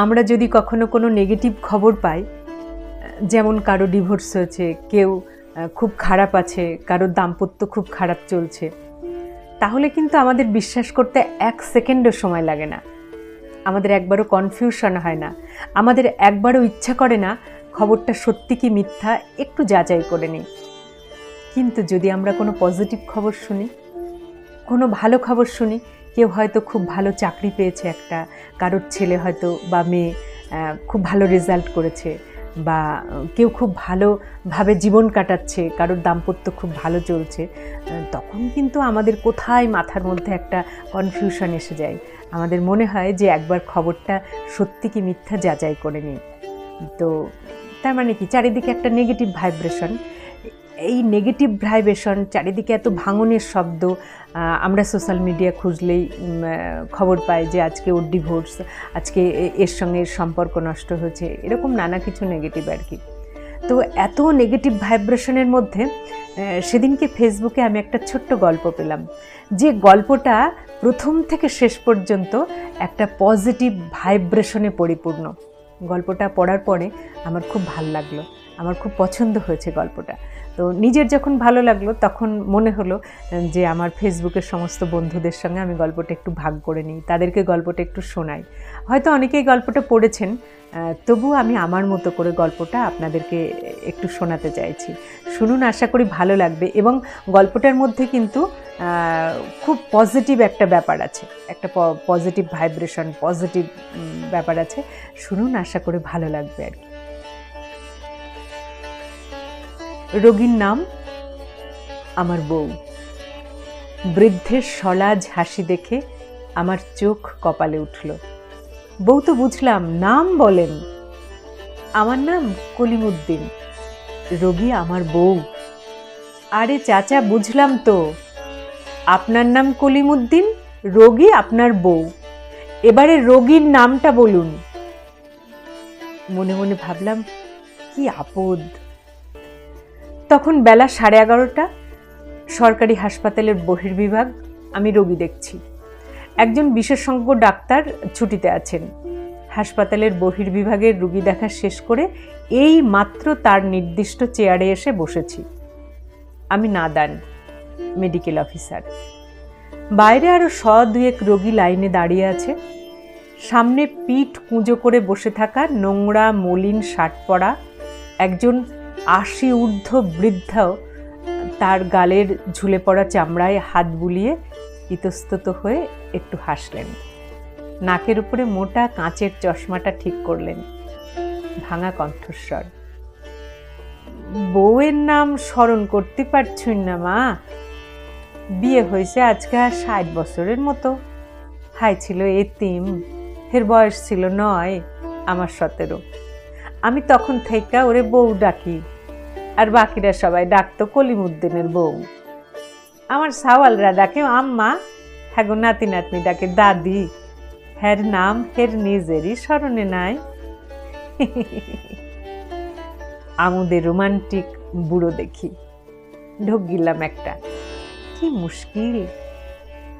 আমরা যদি কখনো কোনো নেগেটিভ খবর পাই যেমন কারও ডিভোর্স হয়েছে, কেউ খুব খারাপ আছে কারোর দাম্পত্য খুব খারাপ চলছে, তাহলে কিন্তু আমাদের বিশ্বাস করতে এক সেকেন্ডও সময় লাগে না। আমাদের একবারও কনফিউশন হয় না। আমাদের একবারও ইচ্ছা করে না খবরটা সত্যি কি মিথ্যা একটু যাচাই করে নিই। কিন্তু যদি আমরা কোনো পজিটিভ খবর শুনি, কোনো ভালো খবর শুনি কেউ হয়তো খুব ভালো চাকরি পেয়েছে একটা, কারোর ছেলে হয়তো বা মেয়ে খুব ভালো রেজাল্ট করেছে বা কেউ খুব ভালোভাবে জীবন কাটাচ্ছে, কারোর দাম্পত্য খুব ভালো চলছে তখন কিন্তু আমাদের কোথায় মাথার মধ্যে একটা কনফিউশন এসে যায়। আমাদের মনে হয় যে একবার খবরটা সত্যি কি মিথ্যা যাচাই করে নিই। তো, তার মানে কি? চারিদিকে একটা নেগেটিভ ভাইব্রেশন এই নেগেটিভ ভাইব্রেশন চারিদিকে এত ভাঙনের শব্দ আমরা সোশ্যাল মিডিয়া খুঁজলেই খবর পাই যে আজকে ওর ডিভোর্স আজকে এর সঙ্গে সম্পর্ক নষ্ট হয়েছে, এরকম নানা কিছু নেগেটিভ আর কি। তো এত নেগেটিভ ভাইব্রেশনের মধ্যে সেদিনকে ফেসবুকে আমি একটা ছোট্ট গল্প পেলাম, যে গল্পটা প্রথম থেকে শেষ পর্যন্ত একটা পজিটিভ ভাইব্রেশনে পরিপূর্ণ। গল্পটা পড়ার পরে আমার খুব ভালো লাগল। আমার খুব পছন্দ হয়েছে গল্পটা। তো নিজের যখন ভালো লাগল, তখন মনে হলো যে আমার ফেসবুকের সমস্ত বন্ধুদের সঙ্গে আমি গল্পটা একটু ভাগ করে নিই, তাদেরকে গল্পটা একটু শোনাই। হয়তো অনেকেই গল্পটা পড়েছেন তবুও আমি আমার মতো করে গল্পটা আপনাদেরকে একটু শোনাতে চাইছি। শুনুন, আশা করি ভালো লাগবে এবং গল্পটার মধ্যে কিন্তু খুব পজিটিভ একটা ব্যাপার আছে, একটা পজিটিভ ভাইব্রেশন, পজিটিভ ব্যাপার আছে। শুনুন, আশা করি ভালো লাগবে আর কি। রোগীর নাম? আমার বউ। বৃদ্ধের সলাজ হাসি দেখে আমার চোখ কপালে উঠল। বউ তো বুঝলাম, নাম বলেন। আমার নাম কলিমুদ্দিন। রোগী আমার বউ। আরে চাচা, বুঝলাম তো। আপনার নাম কলিমুদ্দিন, রোগী আপনার বউ। এবারে রোগীর নামটা বলুন। মনে মনে ভাবলাম, কি আপদ। তখন বেলা সাড়ে এগারোটা, সরকারি হাসপাতালের বহির্বিভাগ, আমি রোগী দেখছি। একজন বিশেষজ্ঞ ডাক্তার ছুটিতে আছেন। হাসপাতালের বহির্বিভাগের রুগী দেখা শেষ করে এই মাত্র তার নির্দিষ্ট চেয়ারে এসে বসেছি। আমি নাদান, মেডিকেল অফিসার। বাইরে আরও শ দুয়েক রোগী লাইনে দাঁড়িয়ে আছে। সামনে পিঠ কুঁজো করে বসে থাকা নোংরা, মলিন, শার্ট পরা একজন আশি ঊর্ধ্ব বৃদ্ধাও তার গালের ঝুলে পড়া চামড়ায় হাত বুলিয়ে ইতস্তত হয়ে একটু হাসলেন। নাকের উপরে মোটা কাঁচের চশমাটা ঠিক করলেন। ভাঙা কণ্ঠস্বর। বউয়ের নাম স্মরণ করতে পারছুন না, মা। বিয়ে হয়েছে আজকে আর ষাট বছরের মতো। হাই ছিল এতিম, এর বয়স ছিল নয়, আমার সতেরো। আমি তখন থেকে ওরে বউ ডাকি। আর বাকিরা সবাই ডাকতো কলিমুদ্দিনের বউ। আমার সাওয়ালরা ডাকে, আম্মা হ্যাঁ গো, নাতি নাতনি ডাকে, দাদি হ্যার নাম, হের নিজেরই স্মরণে নাই। আমুদের রোমান্টিক বুড়ো দেখি, ঢোক গিলাম একটা। কি মুশকিল।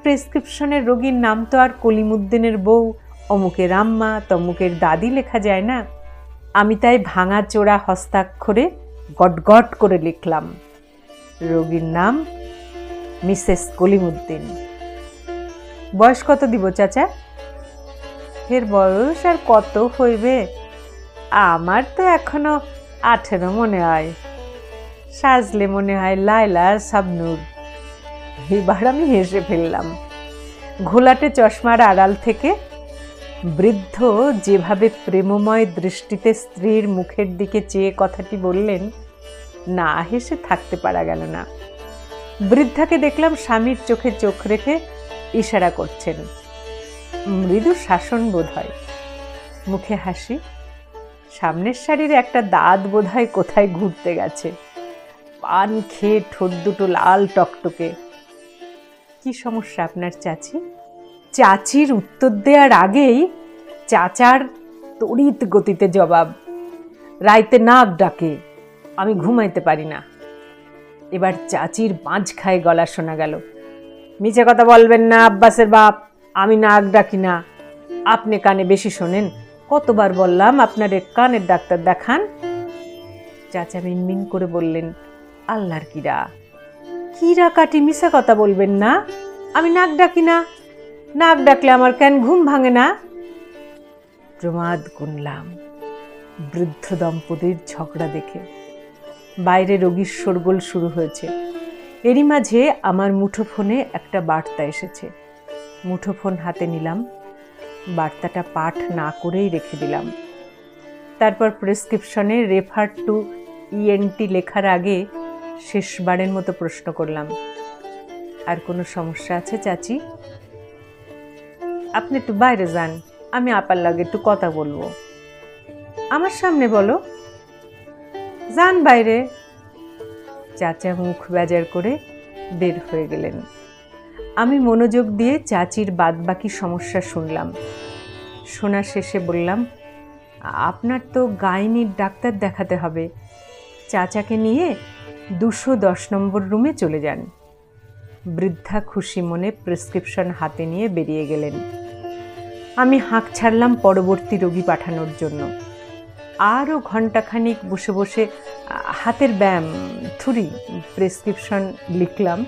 প্রেসক্রিপশনের রোগীর নাম তো আর কলিমুদ্দিনের বউ, অমুকের আম্মা, তমুকের দাদি লেখা যায় না। আমি তাই ভাঙা চোরা হস্তাক্ষরে গটগট করে লিখলাম। রোগীর নাম মিসেস কলিমুদ্দিন। বয়স কত দিব চাচা? এর বয়স আর কত হইবে? আমার তো এখনও আঠেরো মনে হয়। সাজলে মনে হয় লাইলা সাবনুর। এবার আমি হেসে ফেললাম। ঘোলাটে চশমার আড়াল থেকে বৃদ্ধ যেভাবে প্রেমময় দৃষ্টিতে স্ত্রীর মুখের দিকে চেয়ে কথাটি বললেন, না হেসে থাকতে পারা গেল না। বৃদ্ধাকে দেখলাম স্বামীর চোখে চোখ রেখে ইশারা করছেন। মৃদু শাসন বোধ হয় মুখে হাসি, সামনের শাড়ির একটা দাঁত বোধ হয় কোথায় ঘুরতে গেছে। পান খেয়ে ঠোঁট দুটো লাল টকটকে। কি সমস্যা আপনার চাচি? চাচির উত্তর দেওয়ার আগেই চাচার তড়িৎ গতিতে জবাব, রাইতে নাক ডাকে, আমি ঘুমাইতে পারি না। এবার চাচির বাঁচ খায় গলা শোনা গেল, মিছে কথা বলবেন না, আব্বাসের বাপ, আমি নাক ডাকি না। আপনি কানে বেশি শোনেন, কতবার বললাম আপনার কানের ডাক্তার দেখান? চাচা মিনমিন করে বললেন, আল্লাহর কিরা কিরা কাটি মিশা কথা বলবেন না, আমি নাক ডাকি না। নাক ডাকলে আমার কেন ঘুম ভাঙে না। প্রমাদ গুনলাম, বৃদ্ধ দম্পতির ঝগড়া দেখে। বাইরে রোগীর শোরগোল শুরু হয়েছে। এরই মাঝে আমার মুঠোফোনে একটা বার্তা এসেছে। মুঠোফোন হাতে নিলাম, বার্তাটা পাঠ না করেই রেখে দিলাম। তারপর প্রেসক্রিপশনে রেফার টু ইএনটি লেখার আগে শেষবারের মতো প্রশ্ন করলাম, আর কোনো সমস্যা আছে, চাচি? আপনি একটু বাইরে যান, আমি আপার লাগে একটু কথা বলব। আমার সামনে বলো। যান বাইরে। চাচা মুখ বেজার করে বের হয়ে গেলেন। আমি মনোযোগ দিয়ে চাচির বাদবাকি সমস্যা শুনলাম। শোনা শেষে বললাম, আপনার তো গাইনির ডাক্তার দেখাতে হবে। চাচাকে নিয়ে দুশো দশ নম্বর রুমে চলে যান। বৃদ্ধা খুশি মনে প্রেসক্রিপশন হাতে নিয়ে বেরিয়ে গেলেন। আমি হাঁক ছাড়লাম পরবর্তী রোগী পাঠানোর জন্য। আরও ঘন্টাখানিক বসে বসে হাতের ব্যায়াম, থুরি, প্রেসক্রিপশন লিখলাম।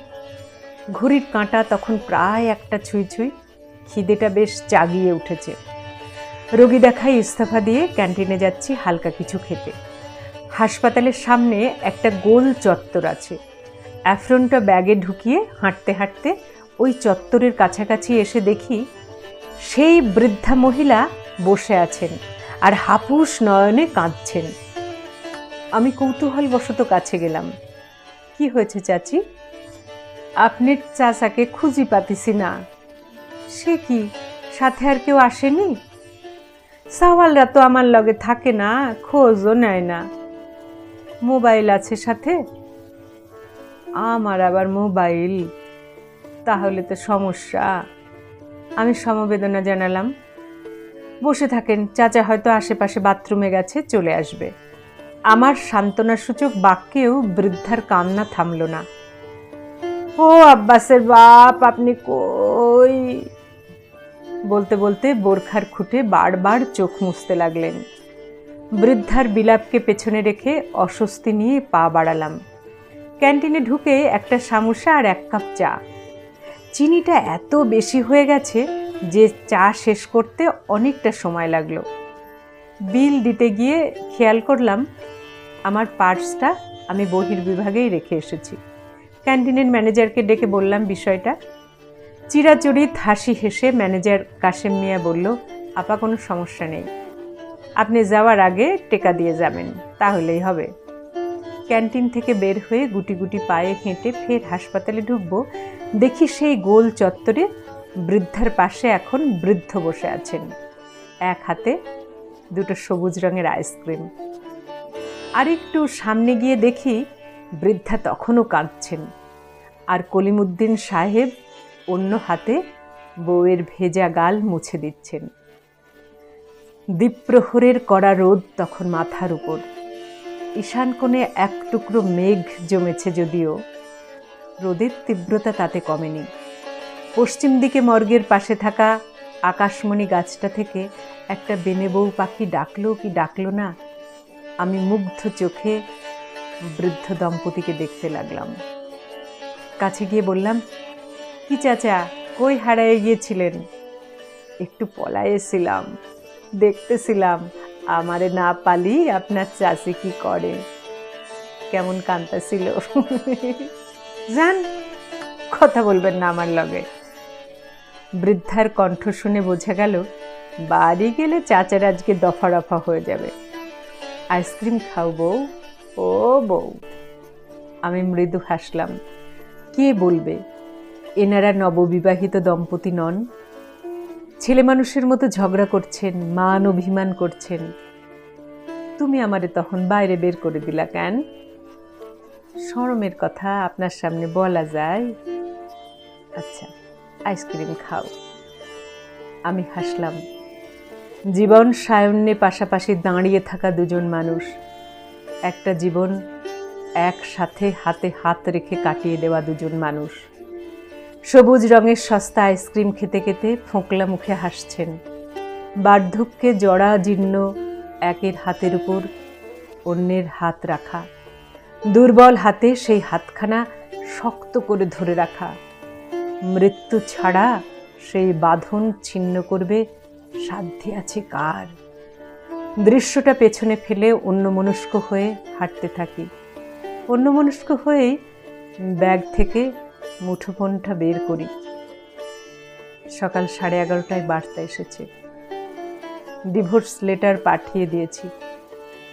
ঘড়ির কাঁটা তখন প্রায় একটা ছুঁই ছুঁই, খিদেটা বেশ জাগিয়ে উঠেছে। রোগী দেখাই ইস্তফা দিয়ে ক্যান্টিনে যাচ্ছি হালকা কিছু খেতে। হাসপাতালের সামনে একটা গোল চত্বর আছে। অ্যাফ্রনটা ব্যাগে ঢুকিয়ে হাঁটতে হাঁটতে ওই চত্বরের কাছাকাছি এসে দেখি সেই বৃদ্ধা মহিলা বসে আছেন আর হাপুস নয়নে কাঁদছেন। আমি কৌতূহলবশত কাছে গেলাম। কি হয়েছে, চাচি? আপনি চাচাকে খুঁজি পাতিছি না। সে কি, সাথে আর কেউ আসেনি? সাওয়ালরা তো আমার লগে থাকে না, খোঁজও নেয় না। মোবাইল আছে সাথে? আমার আবার মোবাইল। তাহলে তো সমস্যা। আমি সমবেদনা জানালাম। বসে থাকেন, চাচা হয়তো আশেপাশে বাথরুমে গেছে, চলে আসবে। আমার সান্ত্বনাসূচক বাক্যেও বৃদ্ধার কান্না থামল না। ও আব্বাসের বাপ, আপনি কই? বলতে বলতে বোরখার খুঁটে বারবার চোখ মুছতে লাগলেন। বৃদ্ধার বিলাপকে পেছনে রেখে অস্বস্তি নিয়ে পা বাড়ালাম। ক্যান্টিনে ঢুকে একটা সামোসা আর এক কাপ চা। চিনিটা এত বেশি হয়ে গেছে যে চা শেষ করতে অনেকটা সময় লাগল। বিল দিতে গিয়ে খেয়াল করলাম আমার পার্সটা আমি বহির্বিভাগেই রেখে এসেছি। ক্যান্টিনের ম্যানেজারকে ডেকে বললাম বিষয়টা। চিরাচরিত হাসি হেসে ম্যানেজার কাশেম মিয়া বলল, আপা, কোনো সমস্যা নেই। আপনি যাওয়ার আগে টেকা দিয়ে যাবেন, তাহলেই হবে। ক্যান্টিন থেকে বের হয়ে গুটি গুটি পায়ে হেঁটে ফের হাসপাতালে ঢুকবো দেখি সেই গোল চত্বরে বৃদ্ধার পাশে এখন বৃদ্ধ বসে আছেন। এক হাতে দুটো সবুজ রঙের আইসক্রিম। আর একটু সামনে গিয়ে দেখি বৃদ্ধা তখনও কাঁদছেন। আর কলিমুদ্দিন সাহেব অন্য হাতে বউয়ের ভেজা গাল মুছে দিচ্ছেন। দ্বীপ্রহরের কড়া রোদ তখন মাথার উপর। ঈশান কোণে এক টুকরো মেঘ জমেছে যদিও। রোদের তীব্রতা তাতে কমেনি। পশ্চিম দিকে মর্গের পাশে থাকা আকাশমণি গাছটা থেকে একটা বেনে বউ পাখি ডাকলো কি ডাকলো না, আমি মুগ্ধ চোখে বৃদ্ধ দম্পতিকে দেখতে লাগলাম। কাছে গিয়ে বললাম, কি চাচা, কই হারায় গিয়েছিলেন? একটু পলায়েছিলাম দেখতেছিলাম, আমারে না পালি আপনার চাষি কি করে? কেমন কান্তা ছিল? যান কথা বলবেন না আমার লগে। বৃদ্ধার কণ্ঠ শুনে বোঝা গেল, বাড়ি গেলে চাচার আজকে দফা রফা হয়ে যাবে। আইসক্রিম খাও বউ, ও বউ। আমি মৃদু হাসলাম, কে বলবে? এনারা নববিবাহিত দম্পতি নন। ছেলে মানুষের মতো ঝগড়া করছেন, মান অভিমান করছেন। তুমি আমারে তখন বাইরে বের করে দিলা কেন? সরমের কথা আপনার সামনে বলা যায়। আচ্ছা আইসক্রিম খাও। আমি হাসলাম। জীবন সায়ন্যে পাশাপাশি দাঁড়িয়ে থাকা দুজন মানুষ। একটা জীবন একসাথে হাতে হাত রেখে কাটিয়ে দেওয়া দুজন মানুষ। সবুজ রঙের সস্তা আইসক্রিম খেতে খেতে ফোঁকলা মুখে হাসছেন। বার্ধক্যে জড়া জীর্ণ একের হাতের উপর অন্যের হাত রাখা। দুর্বল হাতে সেই হাতখানা শক্ত করে ধরে রাখা। মৃত্যু ছাড়া সেই বাঁধন ছিন্ন করবে সাধ্যে আছে কার। দৃশ্যটা পেছনে ফেলে অন্যমনস্ক হয়ে হাঁটতে থাকি। অন্যমনস্ক হয়েই ব্যাগ থেকে মুঠোফোনটা বের করি। সকাল সাড়ে এগারোটায় বার্তা এসেছে। ডিভোর্স লেটার পাঠিয়ে দিয়েছি।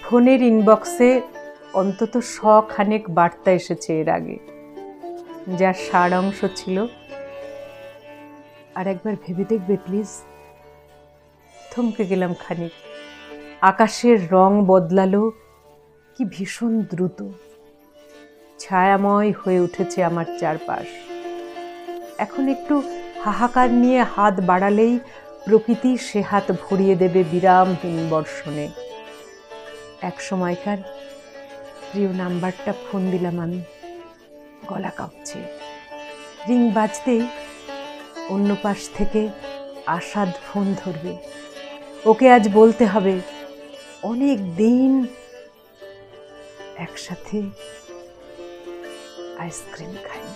ফোনের ইনবক্সে অন্তত শখানেক বার্তা এসেছে এর আগে, যার সার অংশ ছিল, আর একবার ভেবে দেখবে, প্লিজ। থমকে গেলাম খানিক। আকাশের রং বদলালো, কি ভীষণ দ্রুত। ছায়াময় হয়ে উঠেছে আমার চারপাশ। এখন একটু হাহাকার নিয়ে হাত বাড়ালেই প্রকৃতি সে হাত ভরিয়ে দেবে বিরামহীন বর্ষণে। এক সময়কার প্রিয় নাম্বারটা ফোন দিলাম আমি। গলা কাঁপছে। রিং বাজতেই অন্য পাশ থেকে আসাদ ফোন ধরবে। ওকে আজ বলতে হবে, অনেক দিন একসাথে আইসক্রিম খাইনি।